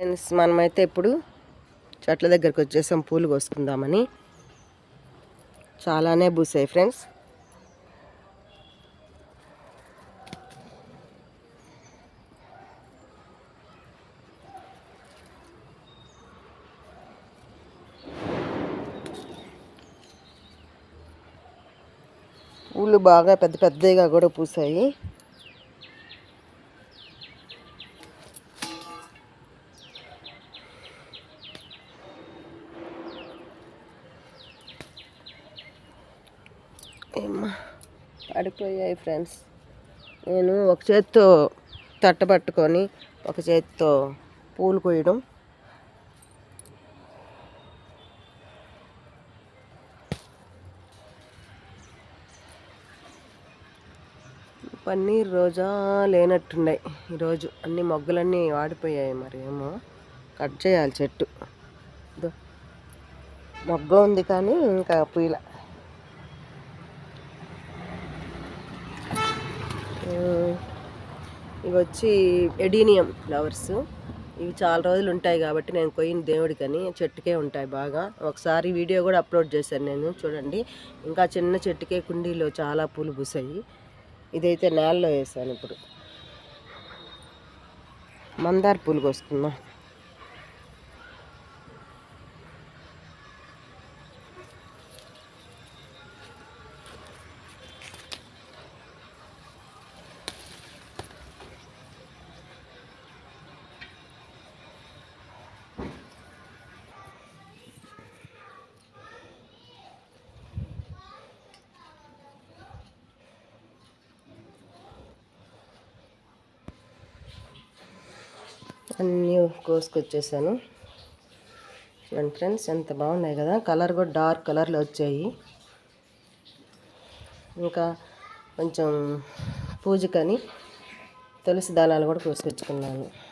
Friends మనమైతే ఇప్పుడు చెట్ల దగ్గరికి వచ్చేసాం పూలు కోసుకుందామని. చాలానే పూసాయి ఫ్రెండ్స్ పూలు బాగా పెద్ద పెద్దగా కూడా పూసాయి. ఏమ్మా? పడిపోయాయి ఫ్రెండ్స్. నేను ఒక చేత్తో తట్ట పట్టుకొని ఒక చేత్తో పూలు కొయ్యడం. పన్నీర్ రోజా లేనట్టున్నాయి. ఈరోజు అన్ని మొగ్గలన్నీ వాడిపోయాయి మరి ఏమో. కట్ చేయాలి చెట్టు. మొగ్గ ఉంది కానీ ఇంకా పూల. ఇవి వచ్చి ఎడీనియం ఫ్లవర్స్. ఇవి చాలా రోజులు ఉంటాయి కాబట్టి నేను కొయ్యిన దేవుడికని. చెట్టుకే ఉంటాయి బాగా. ఒకసారి వీడియో కూడా అప్లోడ్ చేశాను నేను చూడండి. ఇంకా చిన్న చెట్టుకే కుండీలో చాలా పూలు పూసాయి. ఇదైతే నేలలో వేసాను ఇప్పుడు. మందార పూలు కోసుకుందాం. అన్నీ కోసుకొచ్చేసాను. చూడండి ఫ్రెండ్స్ ఎంత బాగున్నాయి కదా. కలర్ కూడా డార్క్ కలర్లో వచ్చాయి. ఇంకా కొంచెం పూజకని తులసి దానాలు కూడా కోసుకొచ్చుకున్నాను.